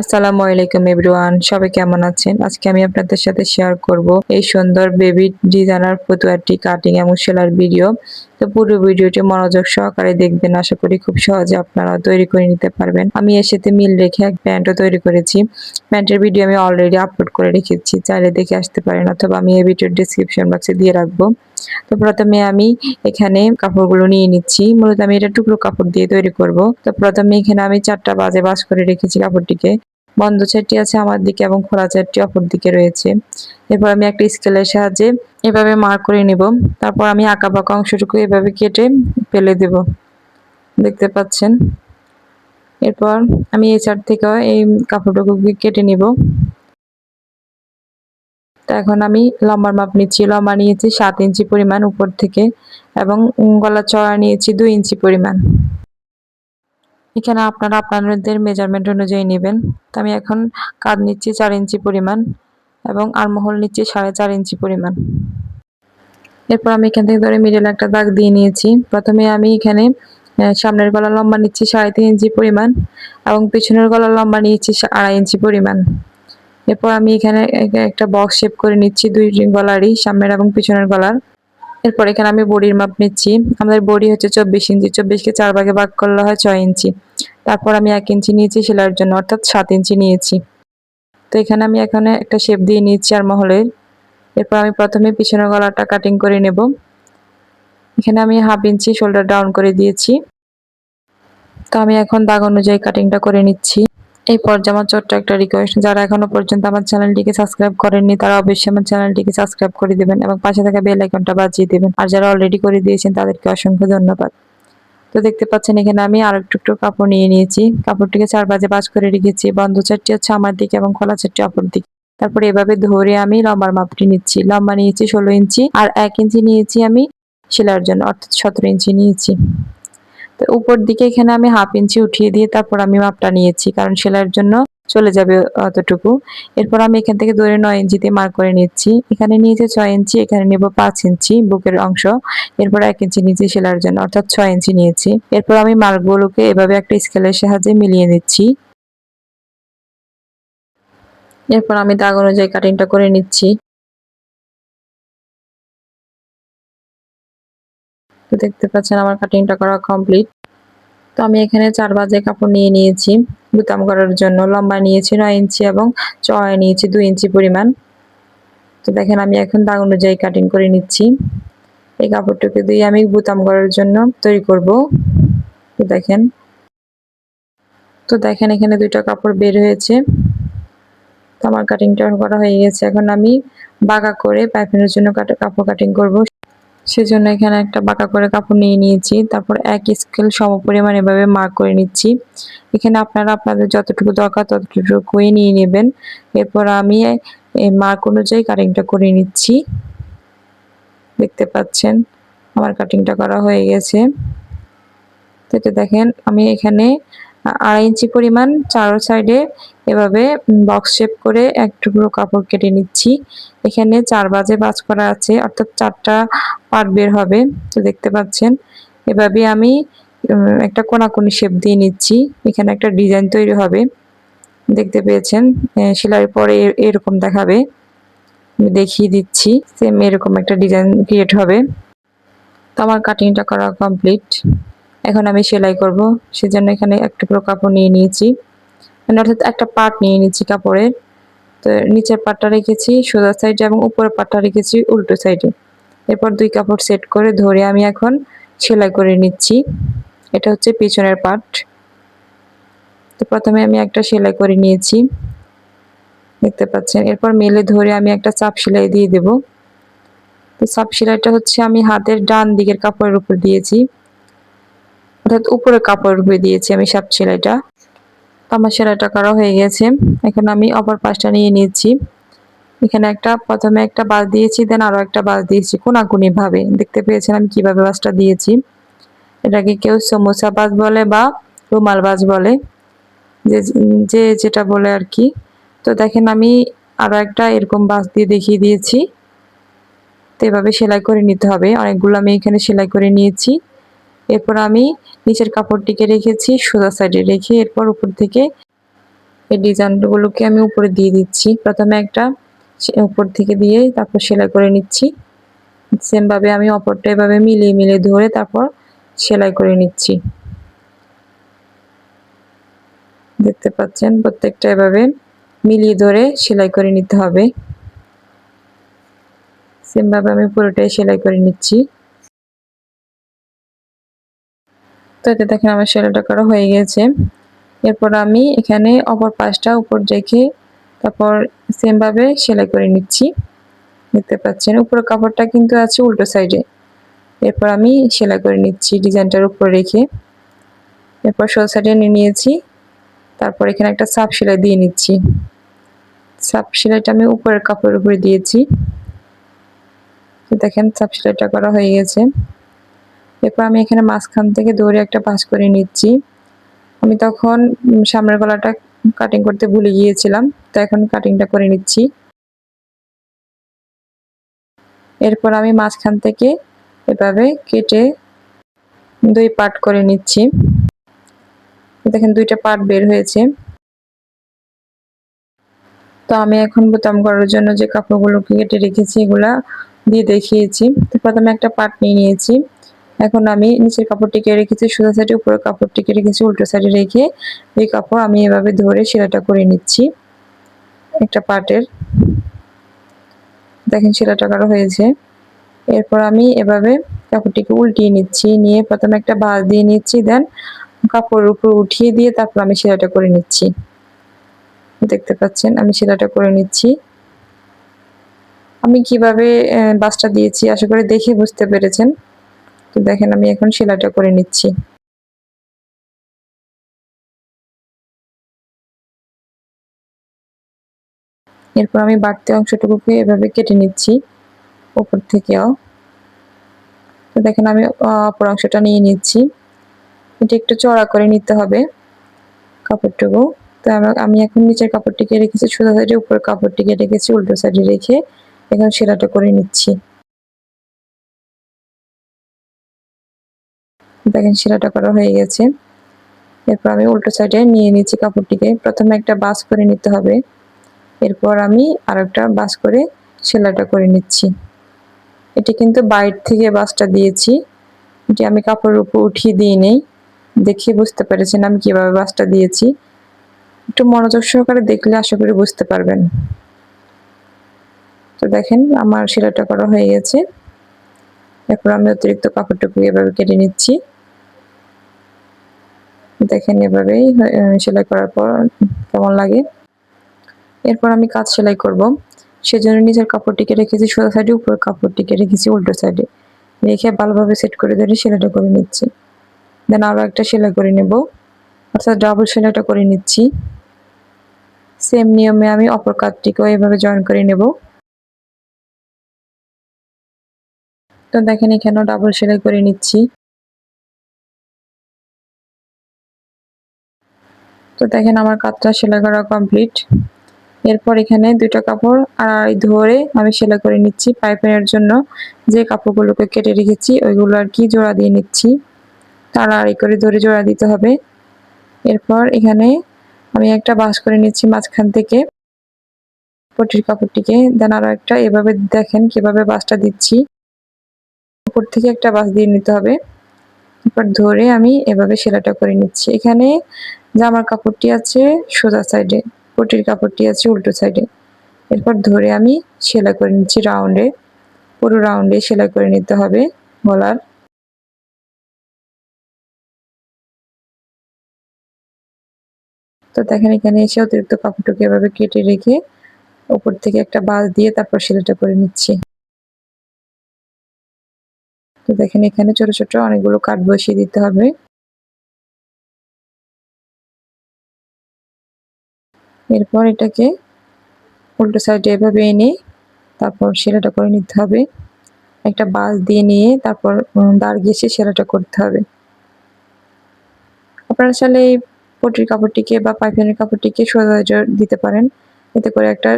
আসসালামু আলাইকুম এভরিওয়ান, সবাই কেমন আছেন? আজকে আমি আপনাদের সাথে শেয়ার করব এই সুন্দর বেবি ডিজাইনার ফতুয়ারটি কাটিং এবং সেলার ভিডিও তো পুরো ভিডিওটি মনোযোগ সহকারে দেখবেন, আশা করি খুব সহজে আপনারা তৈরি করে নিতে পারবেন। আমি এর সাথে মিল রেখে এক প্যান্টও তৈরি করেছি। প্যান্টের ভিডিও আমি অলরেডি আপলোড করে রেখেছি, চাইলে দেখে আসতে পারেন অথবা আমি এই ভিডিওর ডিসক্রিপশন বক্সে দিয়ে রাখব। তো প্রথমে আমি এখানে কাপড়গুলো নিয়ে নিচ্ছি। মূলত আমি এটা টুকরো কাপড় দিয়ে তৈরি করব। তো প্রথমে এখানে আমি চারটা বাজে বাস করে রেখেছি কাপড়টিকে। বন্ধ চারটি আছে আমার দিকে এবং খোলা চারটি অপর দিকে রয়েছে। এরপর আমি একটা স্কেলের সাহায্যে এভাবে মার্ক করে নিব। তারপর আমি আঁকা বাঁকা অংশটুকু এভাবে কেটে ফেলে দেব। দেখতে পাচ্ছেন? এরপর আমি এই চার থেকে এই কাপড়টুকু কেটে নিব। এখন আমি লম্বার মাপ নিচ্ছি লম্বা নিয়েছি সাত ইঞ্চি পরিমাণ উপর থেকে এবং গলা চড়া নিয়েছি দুই ইঞ্চি পরিমাণ। এখানে আপনারা আপনাদের মেজারমেন্ট অনুযায়ী নেবেন। তো আমি এখন কাঁধ নিচ্ছি চার ইঞ্চি পরিমাণ এবং আরমহল নিচ্ছি সাড়ে চার ইঞ্চি পরিমাণ। এরপর আমি এখান থেকে ধরে মিডল একটা দাগ দিয়ে নিয়েছি। প্রথমে আমি এখানে সামনের গলা লম্বা নিচ্ছি সাড়ে তিন ইঞ্চি পরিমাণ এবং পিছনের গলা লম্বা নিয়েছি আড়াই ইঞ্চি পরিমাণ। এরপর আমি এখানে একটা বক্স শেপ করে নিচ্ছি, দুই গলারই, সামনের এবং পিছনের গলার। এরপর এখানে আমি বডির মাপ নিচ্ছি। আমাদের বডি হচ্ছে চব্বিশ ইঞ্চি, চব্বিশকে চার ভাগে ভাগ করলে হয় ছয় ইঞ্চি। তারপর আমি এক ইঞ্চি নিয়েছি সেলাইয়ের জন্য, অর্থাৎ সাত ইঞ্চি নিয়েছি। তো এখানে আমি এখানে একটা শেপ দিয়ে নিচ্ছি আর মহলের এরপর আমি প্রথমে পিছনের গলাটা কাটিং করে নেব। এখানে আমি হাফ ইঞ্চি শোল্ডার ডাউন করে দিয়েছি। তো আমি এখন দাগ অনুযায়ী কাটিংটা করে নিচ্ছি। এই পর্যায়ে আমার ছোট্ট একটা রিকোয়েস্ট যারা এখনও পর্যন্ত আমার চ্যানেলটিকে সাবস্ক্রাইব করেননি, তারা অবশ্যই আমার চ্যানেলটিকে সাবস্ক্রাইব করে দিবেন এবং পাশে থাকা বেল আইকনটা বাজিয়ে দিবেন। আর যারা অলরেডি করে দিয়েছেন, তাদেরকে অসংখ্য ধন্যবাদ। তো দেখতে পাচ্ছেন, এখানে আমি আর একটু একটু কাপড় নিয়ে নিয়েছি। কাপড়টিকে চার বাজে বাজ করে রেখেছি। বন্ধ চারটি হচ্ছে আমার দিকে এবং খোলা চারটি অপর দিকে। তারপরে এভাবে ধরে আমি লম্বার মাপটি নিচ্ছি। লম্বা নিয়েছি ষোলো ইঞ্চি আর এক ইঞ্চি নিয়েছি আমি সেলার জন্য, অর্থাৎ সতেরো ইঞ্চি নিয়েছি। উপর দিকে এখানে আমি হাফ ইঞ্চি উঠিয়ে দিয়ে তারপর আমি মাপটা নিয়েছি, কারণ সেলাইয়ের জন্য চলে যাবে অতটুকু। এরপর আমি এখান থেকে ধরে নয় ইঞ্চিতে মার্ক করে নিচ্ছি। এখানে নিয়েছে ছয় ইঞ্চি, এখানে নেব পাঁচ ইঞ্চি বুকের অংশ। এরপর এক ইঞ্চি নিচে সেলার জন্য, অর্থাৎ ছয় ইঞ্চি নিয়েছি। এরপর আমি মার্কগুলোকে এভাবে একটা স্কেলের সাহায্যে মিলিয়ে নিচ্ছি। এরপর আমি দাগ অনুযায়ী কাটিংটা করে নিচ্ছি। দেখতে পাচ্ছেন আমার কাটিংটা করা কমপ্লিট তো আমি এখানে চার বাজে কাপড় নিয়ে নিয়েছি, বুতাম করার জন্য। লম্বা নিয়েছি নয় ইঞ্চি এবং চয় নিয়েছি দুই ইঞ্চি পরিমাণ। তো দেখেন আমি এখন দাগ অনুযায়ী কাটিং করে নিচ্ছি। এই কাপড়টাকে দিয়ে আমি বুতাম করার জন্য তৈরি করব। তো দেখেন। তো দেখেন এখানে দুইটা কাপড় বের হয়েছে। তো আমার কাটিংটা করা হয়ে গেছে। এখন আমি বাঁকা করে পাইপিনের জন্য কাপড় কাটিং করব। সেজন্য এখানে একটা বাঁকা করে কাপড় নিয়ে নিয়েছি। তারপর এক স্কেল সম পরিমাণ এভাবে মার্ক করে নিচ্ছি। এখানে আপনারা আপনাদের যতটুকু দরকার ততটুকুই নিয়ে নেবেন। এরপর আমি মার্ক অনুযায়ী কাটিংটা করে নিচ্ছি। দেখতে পাচ্ছেন, আমার কাটিংটা করা হয়ে গেছে। তো এটা দেখেন, আমি এখানে আড়াই ইঞ্চি পরিমাণ চারো সাইডে এভাবে বক্স শেপ করে এক টুকরো কাপড় কেটে নিচ্ছি। এখানে চার বাজে বাজ করা আছে, অর্থাৎ চারটা পার্ট বের হবে, তো দেখতে পাচ্ছেন। এভাবে আমি একটা কোনাকুনি শেপ দিয়ে নিচ্ছি, এখানে একটা ডিজাইন তৈরি হবে। দেখতে পেয়েছেন সেলাই পরে এরকম দেখাবে। দেখিয়ে দিচ্ছি সেম এরকম একটা ডিজাইন ক্রিয়েট হবে। তো আমার কাটিংটা করা কমপ্লিট এখন আমি সেলাই করব, সেজন্য এখানে একটা পুরো কাপড় নিয়ে নিয়েছি। মানে অর্থাৎ একটা পার্ট নিয়ে নিচ্ছি কাপড়ের তো নিচের পাটটা রেখেছি সোজা সাইডে এবং উপরের পাটটা রেখেছি উল্টো সাইডে। এরপর দুই কাপড় সেট করে ধরে আমি এখন সেলাই করে নিচ্ছি। এটা হচ্ছে পিছনের পার্ট তো প্রথমে আমি একটা সেলাই করে নিয়েছি। দেখতে পাচ্ছেন? এরপর মেলে ধরে আমি একটা চাপ সেলাই দিয়ে দেব। তো চাপ সেলাইটা হচ্ছে আমি হাতের ডান দিকের কাপড়ের উপর দিয়েছি। অর্থাৎ উপরে কাপড়ের উপরে দিয়েছি আমি সাপ সেলাইটা। আমার সেলাইটা করা হয়ে গেছে। এখন আমি অপর পাশটা নিয়ে নিয়েছি এখানে একটা, প্রথমে একটা বাস দিয়েছি দেন আরও একটা বাস দিয়েছি কোনাকুনি ভাবে দেখতে পেয়েছেন আমি কীভাবে বাসটা দিয়েছি। এটাকে কেউ সমোসা বাস বলে বা রুমাল বাস বলে। যে যে যেটা বলে আর কি। তো দেখেন আমি আরও একটা এরকম বাস দিয়ে দেখিয়ে দিয়েছি। তো এভাবে সেলাই করে নিতে হবে। অনেকগুলো আমি এখানে সেলাই করে নিয়েছি। এরপর আমি নিচের কাপড়টিকে রেখেছি, সোজা সাইডে রেখে এরপর উপর থেকে এই ডিজাইনগুলোকে আমি উপরে দিয়ে দিচ্ছি। প্রথমে একটা উপর থেকে দিয়ে তারপর সেলাই করে নিচ্ছি। সেম ভাবে আমি অপরটা এভাবে মিলিয়ে মিলিয়ে ধরে তারপর সেলাই করে নিচ্ছি। দেখতে পাচ্ছেন, প্রত্যেকটা এভাবে মিলিয়ে ধরে সেলাই করে নিতে হবে। সেম ভাবে আমি পুরোটাই সেলাই করে নিচ্ছি। তো এতে দেখেন আমার সেলাইটা করা হয়ে গেছে। এরপর আমি এখানে অপর পাশটা উপর রেখে তারপর সেমভাবে সেলাই করে নিচ্ছি। দেখতে পাচ্ছেন, উপরের কাপড়টা কিন্তু আছে উল্টো সাইডে। এরপর আমি সেলাই করে নিচ্ছি ডিজাইনটার উপর রেখে। এরপর সোজা সাইডে নিয়ে নিয়েছি। তারপর এখানে একটা সাপ সেলাই দিয়ে নিচ্ছি। সাপ সেলাইটা আমি উপরের কাপড়ের উপরে দিয়েছি। দেখেন সাপ সেলাইটা করা হয়ে গেছে। এরপর আমি এখানে মাঝখান থেকে দৌড়ে একটা পাস করে নিচ্ছি। আমি তখন সামনের গলাটা কাটিং করতে ভুলে গিয়েছিলাম, তো এখন কাটিংটা করে নিচ্ছি। এরপর আমি মাঝখান থেকে এভাবে কেটে দুই পার্ট করে নিচ্ছি। দেখেন দুইটা পার্ট বের হয়েছে। তো আমি এখন বোতাম করার জন্য যে কাপড়গুলোকে কেটে রেখেছি, এগুলা দিয়ে দেখিয়েছি। তো প্রথমে একটা পার্ট নিয়ে নিয়েছি। এখন আমি নিচের কাপড়টিকে রেখেছি, সোজা সাইডে উপরের কাপড়টিকে রেখেছি, উল্টো সাইডে রেখে এই কাপড় আমি এভাবে ধরে সেলাইটা করে নিচ্ছি। একটা পার্টের দেখেন সেলাইটা করা হয়েছে। এরপর আমি এভাবে কাপড়টিকে উল্টিয়ে নিচ্ছি, নিয়ে প্রথমে একটা বাস দিয়ে নিচ্ছি, দেন কাপড়ের উপর উঠিয়ে দিয়ে তারপর আমি সেলাইটা করে নিচ্ছি। দেখতে পাচ্ছেন, আমি সেলাইটা করে নিচ্ছি। আমি কীভাবে বাসটা দিয়েছি, আশা করি দেখে বুঝতে পেরেছেন। তো দেখেন, আমি এখন সেলাইটা করে নিচ্ছি। এরপর আমি বাড়তি অংশটুকুকে এভাবে কেটে নিচ্ছি উপর থেকেও। তো দেখেন, আমি অপর অংশটা নিয়ে নিচ্ছি। এটা একটু চড়া করে নিতে হবে কাপড়টুকু। তো আমা- এখন নিচের কাপড়টিকে রেখেছি, সোজা সাইডে, উপরের কাপড়টিকে রেখেছি, উল্টো সাইডে রেখে এখন সেলাইটা করে নিচ্ছি। দেখেন সেলাইটা করা হয়ে গেছে। এরপর আমি উল্টো সাইডে নিয়ে নিচ্ছি কাপড়টিকে। প্রথমে একটা বাস করে নিতে হবে। এরপর আমি আর একটা বাস করে সেলাইটা করে নিচ্ছি। এটি কিন্তু বাইর থেকে বাসটা দিয়েছি। এটি আমি কাপড়ের উপর উঠিয়ে দিয়ে নেই। দেখে বুঝতে পেরেছেন আমি কীভাবে বাসটা দিয়েছি। একটু মনোযোগ সহকারে দেখলে আশা করি বুঝতে পারবেন। তো দেখেন আমার সেলাইটা করা হয়ে গেছে। এরপর আমি অতিরিক্ত কাপড়টুকু এভাবে কেটে নিচ্ছি। দেখেন এভাবেই সেলাই করার পর কেমন লাগে। এরপর আমি কাজ সেলাই করব। সেজন্য নিজের কাপড়টিকে রেখেছি, সোজা সাইডে উপরের কাপড়টিকে রেখেছি, উল্টো সাইডে রেখে ভালোভাবে সেট করে ধরে সেলাইটা করে নিচ্ছি। দেন আরও একটা সেলাই করে নেব। অর্থাৎ ডাবল সেলাইটা করে নিচ্ছি। সেম নিয়মে আমি অপর কাজটিকেও এভাবে জয়েন করে নেব। তো দেখেন এখানেও ডাবল সেলাই করে নিচ্ছি। তো দেখেন আমার কাজটা সেলাই করা কমপ্লিট এরপর এখানে দুইটা কাপড় আড়াই ধরে আমি সেলাই করে নিচ্ছি পাইপিংয়ের জন্য। যে কাপড়গুলোকে কেটে রেখেছি, ওইগুলো আর কি জোড়া দিয়ে নিচ্ছি। তার আড়াই করে ধরে জোড়া দিতে হবে। এরপর এখানে আমি একটা বাঁশ করে নিচ্ছি মাঝখান থেকে। পটির কাপড়টিকে দেন আরও একটা, এভাবে দেখেন কীভাবে বাঁশটা দিচ্ছি। উপর থেকে একটা বাঁশ দিয়ে নিতে হবে। এরপর ধরে আমি এভাবে সেলাইটা করে নিচ্ছি। এখানে জামার কাপড়টি আছে সোজা সাইডে পটির কাপড়টি আছে উল্টো সাইডে এরপর ধরে আমি সেলাই করে নিচ্ছি রাউন্ডে পুরো রাউন্ডে সেলাই করে নিতে হবে গলার। তো দেখেন এখানে এসে অতিরিক্ত কাপড়টুকু এভাবে কেটে রেখে উপর থেকে একটা বাস দিয়ে তারপর সেলাইটা করে নিচ্ছি। তো দেখেন এখানে ছোট ছোট অনেকগুলো কাঠ বসিয়ে দিতে হবে। এরপর এটাকে উল্টো সাইডে এভাবে এনে তারপর সেলাইটা করে নিতে হবে। একটা বাস দিয়ে নিয়ে তারপর দাঁড় ঘেঁষে সেলাইটা করতে হবে। আপনারা চাইলে এই পটির কাপড়টিকে বা পাইপিনের কাপড়টিকে সোজা দিতে পারেন। এতে করে একটা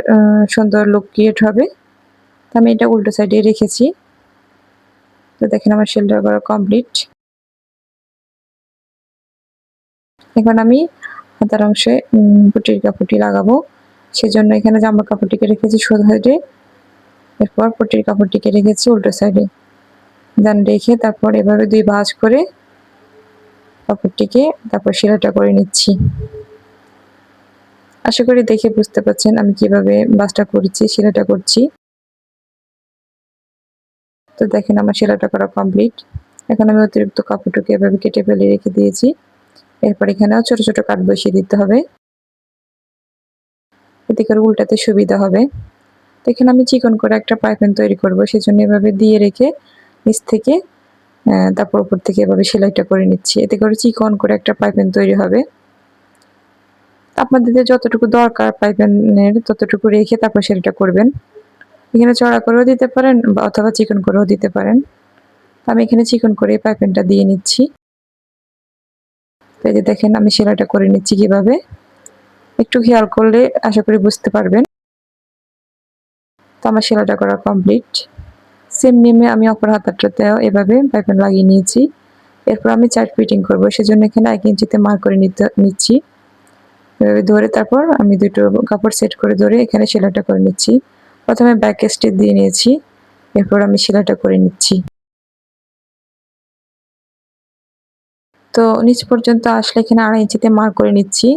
সুন্দর লুক ক্রিয়েট হবে। তো আমি এটা উল্টো সাইডে রেখেছি। তো দেখেন আমার সেলটা করা কমপ্লিট এখন আমি হাতার অংশে পুটির কাপড়টি লাগাবো। সেজন্য এখানে জামার কাপড়টিকে রেখেছি সোজা সাইডে। এরপর পুটির কাপড়টিকে রেখেছি উল্টো সাইডে। দেন রেখে তারপর এভাবে দুই ভাঁজ করে কাপড়টিকে তারপর সেলাইটা করে নিচ্ছি। আশা করি দেখে বুঝতে পারছেন আমি কীভাবে বাসটা করছি সেলাইটা করছি। তো দেখেন আমার সেলাইটা করা কমপ্লিট এখন আমি অতিরিক্ত কাপড়টুকু এভাবে কেটে ফেলে রেখে দিয়েছি। এরপর এখানেও ছোট ছোট কাট বসিয়ে দিতে হবে। এতে করে উল্টাতে সুবিধা হবে। তো এখানে আমি চিকন করে একটা পাইপেন তৈরি করব, সেজন্য এভাবে দিয়ে রেখে নিচ থেকে তারপর উপর থেকে এভাবে সেলাইটা করে নিচ্ছি। এতে করে চিকন করে একটা পাইপেন তৈরি হবে। আপনাদের যতটুকু দরকার পাইপেনের ততটুকু রেখে তারপর সেলাইটা করবেন। এখানে চড়া করেও দিতে পারেন বা অথবা চিকন করেও দিতে পারেন। আমি এখানে চিকন করে পাইপেনটা দিয়ে নিচ্ছি। এই যে দেখেন, আমি সেলাইটা করে নিচ্ছি কীভাবে? একটু খেয়াল করলে আশা করি বুঝতে পারবেন। তো আমার সেলাইটা করা কমপ্লিট। সেম নিয়মে আমি অপর হাতাটাতেও এভাবে পাইপেন লাগিয়ে নিয়েছি। এরপর আমি চার্ট ফিটিং করব, সেজন্য এখানে এক ইঞ্চিতে মার করে নিতে, নিচ্ছি। এভাবে ধরে তারপর আমি দুটো কাপড় সেট করে ধরে এখানে সেলাইটা করে নিচ্ছি। প্রথমে ব্যাক স্টিচ দিয়ে নিয়েছি, এরপর আমি সেলাইটা করে নিচ্ছি। তো নিচ পর্যন্ত আসলে এখানে আড়াই ইঞ্চিতে মার করে নিচ্ছি।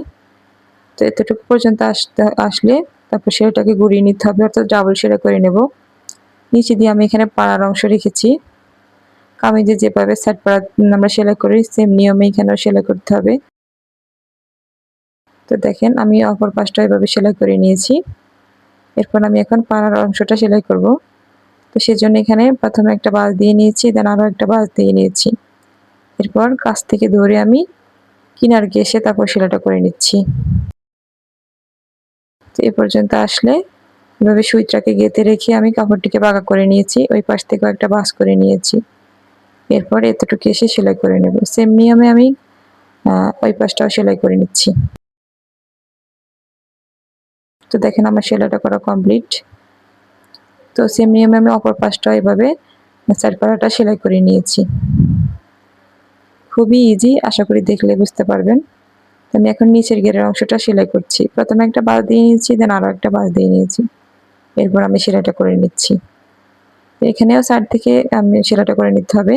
তো এতটুকু পর্যন্ত আসতে, আসলে তারপর সেলাইটাকে ঘুরিয়ে নিতে হবে, অর্থাৎ ডাবল সেলাই করে নেব। নিচে দিয়ে আমি এখানে পাড়ার অংশ রেখেছি। কামিজে যেভাবে সাইড পাড়া আমরা সেলাই করি সেম নিয়মে এখানেও সেলাই করতে হবে। তো দেখেন, আমি অপর পাশটা এভাবে সেলাই করে নিয়েছি। এরপর আমি এখন পাড়ার অংশটা সেলাই করব। তো সেজন্য এখানে প্রথমে একটা বাস দিয়ে নিয়েছি দেন আরও একটা বাস দিয়ে নিয়েছি। এরপর কাছ থেকে ধরে আমি কিনার গেসে তারপর সেলাইটা করে নিচ্ছি। তো এ পর্যন্ত আসলে এভাবে সুইচটাকে গেঁথে রেখে আমি কাপড়টিকে বাঁকা করে নিয়েছি, ওই পাশ থেকেও একটা বাস করে নিয়েছি। এরপর এতটুকু এসে সেলাই করে নেব। সেম নিয়মে আমি ওই পাশটাও সেলাই করে নিচ্ছি। তো দেখেন আমার সেলাইটা করা কমপ্লিট। তো সেম নিয়মে আমি অপর পাশটা এভাবে সাইড পাড়াটা সেলাই করে নিয়েছি। খুবই ইজি আশা করি দেখলে বুঝতে পারবেন। আমি এখন নিচের গেরের অংশটা সেলাই করছি। প্রথমে একটা বাস দিয়ে নিয়েছি দেন আরও একটা বাস দিয়ে নিয়েছি। এরপর আমি সেলাইটা করে নিচ্ছি। এখানেও সাইড থেকে আমি সেলাইটা করে নিতে হবে।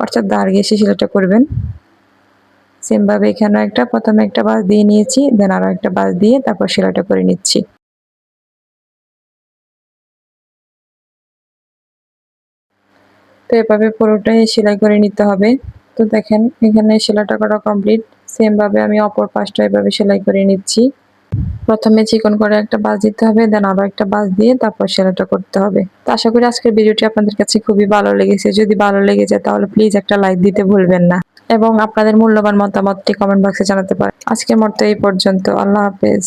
অর্থাৎ দাঁড় ঘেসে সেলাইটা করবেন। সেমভাবে এখানেও একটা, প্রথমে একটা বাস দিয়ে নিয়েছি দেন আরও একটা বাস দিয়ে তারপর সেলাইটা করে নিচ্ছি। তো এভাবে পুরোটাই সেলাই করে নিতে হবে। তো দেখেন, এখানে সেলাইটা করা কমপ্লিট সেম ভাবে আমি অপর পাশটা এভাবে সেলাই করে নিচ্ছি। প্রথমে চিকন করে একটা বাজ দিতে হবে দেন আরও একটা বাজ দিয়ে তারপর সেলাইটা করতে হবে। তো আশা করি আজকের ভিডিওটি আপনাদের কাছে খুবই ভালো লেগেছে। যদি ভালো লেগে যায় তাহলে প্লিজ একটা লাইক দিতে ভুলবেন না। এবং আপনাদের মূল্যবান মতামতটি কমেন্ট বক্সে জানাতে পারেন। আজকের মতো এই পর্যন্ত। আল্লাহ হাফেজ।